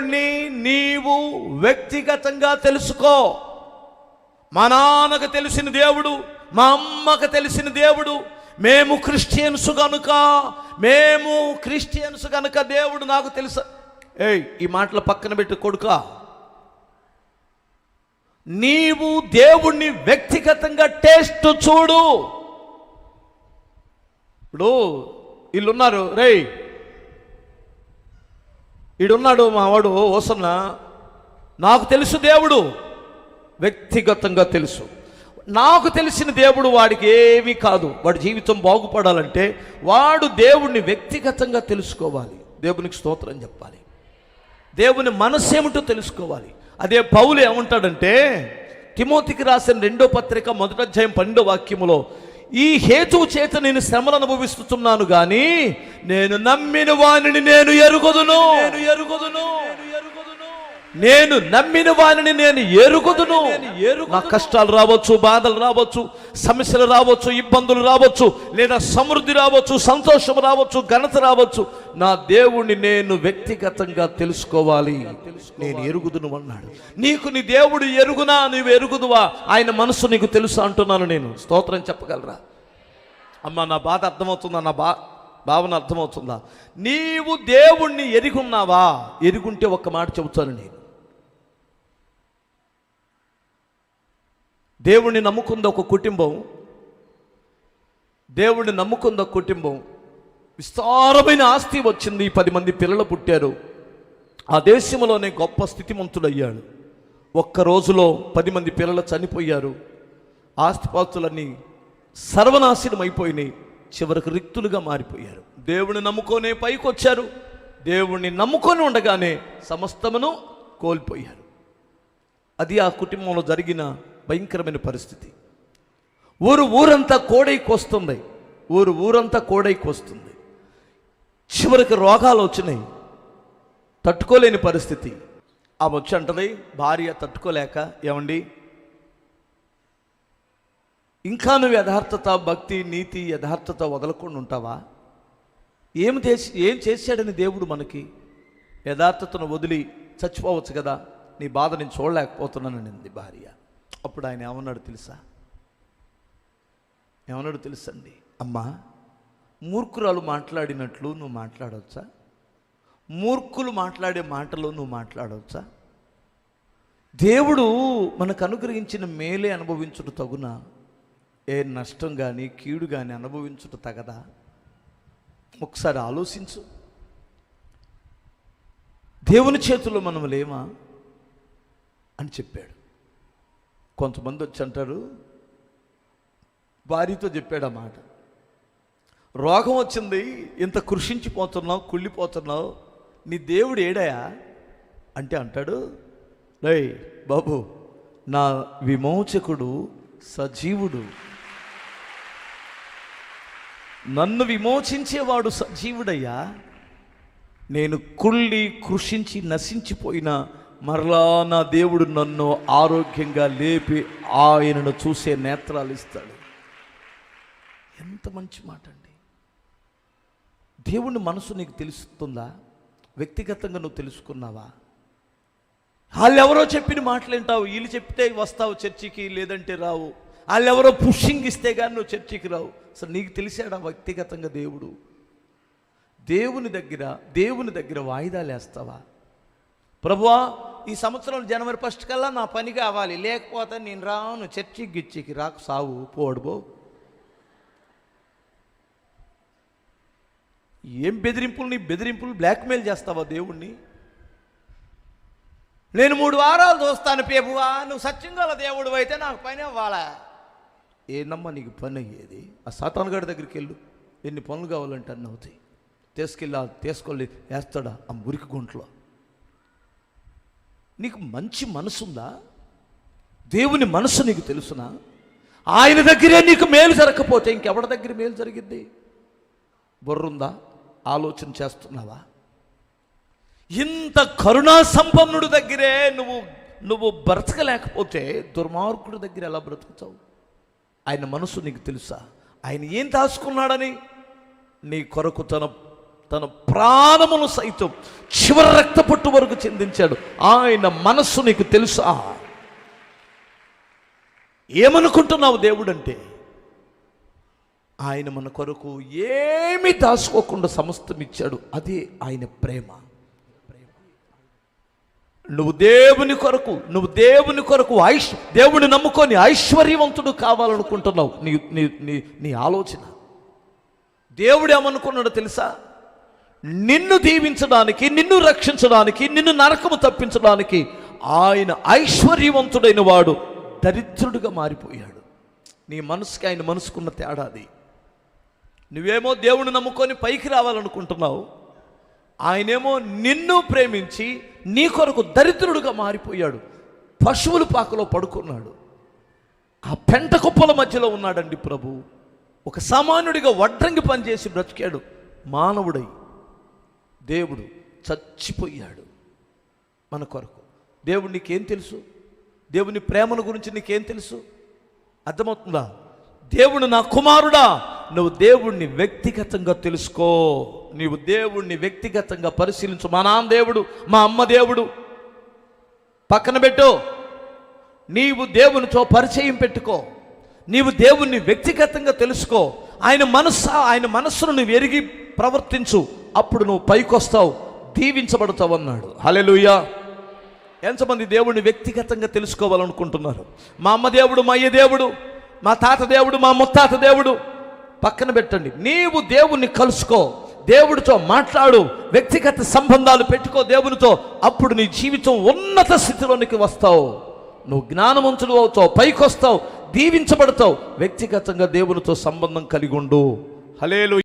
దేవుణ్ణి నీవు వ్యక్తిగతంగా తెలుసుకో. మా నాన్నకు తెలిసిన దేవుడు మా అమ్మకు తెలిసిన దేవుడు మేము క్రిస్టియన్స్ కనుక మేము క్రిస్టియన్స్ కనుక దేవుడు నాకు తెలుసు. ఏయ్ ఈ మాటలు పక్కన పెట్టి కొడుక. నీవు దేవుణ్ణి వ్యక్తిగతంగా టేస్ట్ చూడు. ఇప్పుడు వీళ్ళున్నారు రేయ్ ఈడున్నాడు మా వాడు ఓసన్న. నాకు తెలుసు దేవుడు. వ్యక్తిగతంగా తెలుసు. నాకు తెలిసిన దేవుడు వాడికి ఏమీ కాదు. వాడి జీవితం బాగుపడాలంటే వాడు దేవుణ్ణి వ్యక్తిగతంగా తెలుసుకోవాలి. దేవునికి స్తోత్రం చెప్పాలి. దేవుని మనస్సు ఏమిటో తెలుసుకోవాలి. అదే పౌలు ఏమంటాడంటే తిమోతికి రాసిన రెండో పత్రిక మొదటి అధ్యాయం పన్నెండో వాక్యములో ఈ హేతువు చేత నేను శ్రమలు అనుభవిస్తున్నాను గాని నేను నమ్మిన వానిని నేను ఎరుగుదును. నేను ఎరుగుదును. నేను నమ్మిన వానిని నేను ఎరుగుదును. నా కష్టాలు రావచ్చు బాధలు రావచ్చు సమస్యలు రావచ్చు ఇబ్బందులు రావచ్చు లేదా సమృద్ధి రావచ్చు సంతోషం రావచ్చు ఘనత రావచ్చు. నా దేవుణ్ణి నేను వ్యక్తిగతంగా తెలుసుకోవాలి. నేను ఎరుగుదును అన్నాడు. నీకు నీ దేవుడు ఎరుగునా నువ్వు ఎరుగుదువా? ఆయన మనసు నీకు తెలుసు అంటున్నాను నేను. స్తోత్రం చెప్పగలరా? అమ్మ నా బాధ అర్థమవుతుందా? నా బా భావన అర్థమవుతుందా? నీవు దేవుణ్ణి ఎరుగున్నావా ఎరుగుంటే ఒక్క మాట చెబుతాను నేను. దేవుణ్ణి నమ్ముకుంది ఒక కుటుంబం. దేవుణ్ణి నమ్ముకుంది ఒక కుటుంబం. విస్తారమైన ఆస్తి వచ్చింది. పది మంది పిల్లలు పుట్టారు. ఆ దేశంలోనే గొప్ప స్థితిమంతుడయ్యాడు. ఒక్క రోజులో పది మంది పిల్లలు చనిపోయారు. ఆస్తిపాస్తులన్నీ సర్వనాశనం అయిపోయినాయి. చివరికి రిక్తులుగా మారిపోయారు. దేవుని నమ్ముకొనే పైకి వచ్చారు దేవుణ్ణి నమ్ముకొని ఉండగానే సమస్తమును కోల్పోయారు. అది ఆ కుటుంబంలో జరిగిన భయంకరమైన పరిస్థితి. ఊరు ఊరంతా కోడైకి వస్తుంది. ఊరు ఊరంతా కోడైకి వస్తుంది. చివరికి రోగాలు వచ్చినాయి. తట్టుకోలేని పరిస్థితి. ఆమె వచ్చి అంటది భార్య తట్టుకోలేక ఏమండి? ఇంకా నువ్వు యథార్థత భక్తి నీతి యథార్థత వదలకుండా ఉంటావా? ఏం చేసి ఏం చేశాడని దేవుడు మనకి? యథార్థతను వదిలి చచ్చిపోవచ్చు కదా. నీ బాధ నేను చూడలేకపోతున్నానండి భార్య. అప్పుడు ఆయన ఏమన్నాడు తెలుసా? ఏమన్నాడు తెలుసండి? అమ్మా మూర్ఖురాలు మాట్లాడినట్లు నువ్వు మాట్లాడవచ్చా మూర్ఖులు మాట్లాడే మాటలు నువ్వు మాట్లాడవచ్చా దేవుడు మనకు అనుగ్రహించిన మేలే అనుభవించుట తగున? ఏ నష్టం కానీ కీడు కానీ అనుభవించుట తగదా? ఒకసారి ఆలోచించు. దేవుని చేతుల్లో మనం లేమా? అని చెప్పాడు. కొంతమంది వచ్చి అంటారు భార్యతో చెప్పాడు ఆ మాట. రోగం వచ్చింది ఇంత కృషించిపోతున్నావు కుళ్ళిపోతున్నావు నీ దేవుడు ఏడాయా? అంటే అంటాడు రేయ్ బాబు నా విమోచకుడు సజీవుడు. నన్ను విమోచించేవాడు సజీవుడయ్యా. నేను కుళ్ళి కృషించి నశించిపోయిన మరలా నా దేవుడు నన్ను ఆరోగ్యంగా లేపి ఆయనను చూసే నేత్రాలు ఇస్తాడు. ఎంత మంచి మాట అండి దేవుని మనసు నీకు తెలుస్తుందా? వ్యక్తిగతంగా నువ్వు తెలుసుకున్నావా? వాళ్ళు ఎవరో చెప్పిన మాటలు వింటావు వీళ్ళు చెప్తే వస్తావు చర్చికి లేదంటే రావు. వాళ్ళు ఎవరో పుషింగ్ ఇస్తే కానీ నువ్వు చర్చికి రావు. అసలు నీకు తెలిసాడా వ్యక్తిగతంగా దేవుడు? దేవుని దగ్గర దేవుని దగ్గర వాయిదాలు వేస్తావా ప్రభువా ఈ సంవత్సరం జనవరి ఫస్ట్ కల్లా నా పని కావాలి. లేకపోతే నేను రాను. చర్చికి గిచ్చికి రాకు సావు పోడుబో ఏం బెదిరింపులు నీ బెదిరింపులు బ్లాక్మెయిల్ చేస్తావా దేవుణ్ణి? నేను మూడు వారాలు చూస్తాను పేపువా నువ్వు సత్యంగల దేవుడు అయితే నాకు పని అవ్వాలా? ఏందమ్మా నీకు పని అయ్యేది? ఆ సాతాన్ గారి దగ్గరికి వెళ్ళు. ఎన్ని పనులు కావాలంటే అన్నీ అవుతాయి. తీసుకెళ్ళి తీసుకెళ్ళి వేస్తాడా? ఆ మురికి గుంట్లో. నీకు మంచి మనసుందా? దేవుని మనసు నీకు తెలుసునా? ఆయన దగ్గరే నీకు మేలు జరగకపోతే ఇంకెవరి దగ్గర మేలు జరిగింది బుర్రుందా? ఆలోచన చేస్తున్నావా? ఇంత కరుణా సంపన్నుడి దగ్గరే నువ్వు నువ్వు బ్రతకలేకపోతే దుర్మార్గుడి దగ్గర ఎలా బ్రతుకుతావు? ఆయన మనసు నీకు తెలుసా? ఆయన ఏం దాచుకున్నాడని? నీ కొరకు తన తన ప్రాణమును సైతం చివరి రక్తపొట్టు వరకు చెందించాడు. ఆయన మనస్సు నీకు తెలుసా? ఏమనుకుంటున్నావు దేవుడంటే? ఆయన మన కొరకు ఏమీ దాచుకోకుండా సమస్తం ఇచ్చాడు అదే ఆయన ప్రేమ. నువ్వు దేవుని కొరకు నువ్వు దేవుని కొరకు ఐశ్ దేవుని నమ్ముకొని ఐశ్వర్యవంతుడు కావాలనుకుంటున్నావు. నీ నీ నీ నీ ఆలోచన. దేవుడు ఏమనుకున్నాడో తెలుసా? నిన్ను దీవించడానికి నిన్ను రక్షించడానికి నిన్ను నరకము తప్పించడానికి ఆయన ఐశ్వర్యవంతుడైన వాడు దరిద్రుడిగా మారిపోయాడు. నీ మనసుకి ఆయన మనసుకున్న తేడా అది. నువ్వేమో దేవుని నమ్ముకొని పైకి రావాలనుకుంటున్నావు. ఆయనేమో నిన్ను ప్రేమించి నీ కొరకు దరిద్రుడుగా మారిపోయాడు. పశువుల పాకలో పడుకున్నాడు. ఆ పెంట కుప్పల మధ్యలో ఉన్నాడండి ప్రభు. ఒక సామాన్యుడిగా వడ్రంగి పనిచేసి బ్రతికాడు. మానవుడై. దేవుడు చచ్చిపోయాడు మన కొరకు. దేవుడు నీకేం తెలుసు? దేవుని ప్రేమను గురించి నీకేం తెలుసు? అర్థమవుతుందా? దేవుడు నా కుమారుడా నువ్వు దేవుణ్ణి వ్యక్తిగతంగా తెలుసుకో. నీవు దేవుణ్ణి వ్యక్తిగతంగా పరిశీలించు. మా నాన్న దేవుడు మా అమ్మ దేవుడు. పక్కన పెట్టు. నీవు దేవునితో పరిచయం పెట్టుకో. నీవు దేవుణ్ణి వ్యక్తిగతంగా తెలుసుకో. ఆయన మనస్సు ఆయన మనస్సును నువ్వు ఎరిగి ప్రవర్తించు. అప్పుడు నువ్వు పైకొస్తావు దీవించబడతావు అన్నాడు. హలెలుయా ఎంతమంది దేవుడిని వ్యక్తిగతంగా తెలుసుకోవాలనుకుంటున్నారు? మా అమ్మ దేవుడు మా అయ్య దేవుడు మా తాత దేవుడు మా ముత్తాత దేవుడు. పక్కన పెట్టండి. నీవు దేవుణ్ణి కలుసుకో దేవుడితో మాట్లాడు వ్యక్తిగత సంబంధాలు పెట్టుకో దేవునితో. అప్పుడు నీ జీవితం ఉన్నత స్థితిలోనికి వస్తావు. నువ్వు జ్ఞానవంతుడు అవుతావు పైకొస్తావు దీవించబడతావు. వ్యక్తిగతంగా దేవునితో సంబంధం కలిగి ఉండు. హలేలు